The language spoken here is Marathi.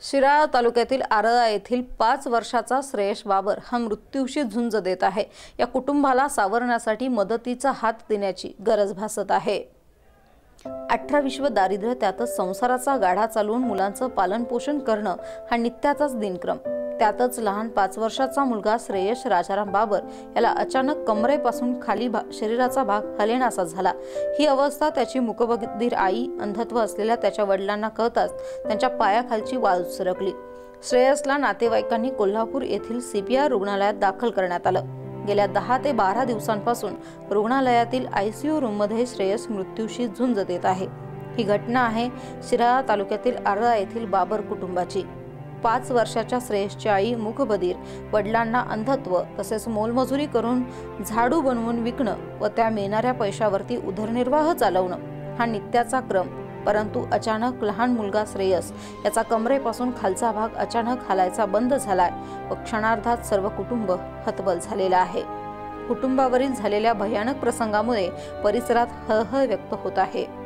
शिराळा तालुक्यातील आरळा येथील पाच वर्षाचा श्रेयश बाबर हा मृत्यूशी झुंज देत आहे. या कुटुंबाला सावरण्यासाठी मदतीचा हात देण्याची गरज भासत आहे. अठरा विश्व दारिद्र्य त्यातच संसाराचा गाढा चालवून मुलांचं पालनपोषण करणं हा नित्याचाच दिनक्रम. त्यातच लहान पाच वर्षाचा मुलगा श्रेयश राजाराम बाबर याला अचानक कमरेपासून खाली भा शरीराचा भाग हलेनासा झाला. ही अवस्था त्याची मुकबधीर आई अंधत्व असलेल्या त्याच्या वडिलांना कळताच त्यांच्या पायाखालची वाळ सरकली श्रेयसला नातेवाईकांनी कोल्हापूर येथील सीपीआर रुग्णालयात दाखल करण्यात आलं. गेल्या दहा ते बारा दिवसांपासून रुग्णालयातील आयसीयू रूममध्ये श्रेयस मृत्यूशी झुंज देत आहे. ही घटना आहे शिराळा तालुक्यातील आरळा येथील बाबर कुटुंबाची. पाच वर्षाच्या श्रेयसची आई मुखबधीर वडिलांना अंधत्व तसेच मोलमजुरी करून झाडू बनवून विकणं व त्या मिळणाऱ्या पैशावरती उदरनिर्वाह चालवणं हा नित्याचा क्रम. परंतु अचानक लहान मुलगा श्रेयस याचा कमरेपासून खालचा भाग अचानक हालायचा बंद झालाय व क्षणार्धात सर्व कुटुंब हतबल झालेलं आहे. कुटुंबावरील झालेल्या भयानक प्रसंगामुळे परिसरात हळहळ व्यक्त होत आहे.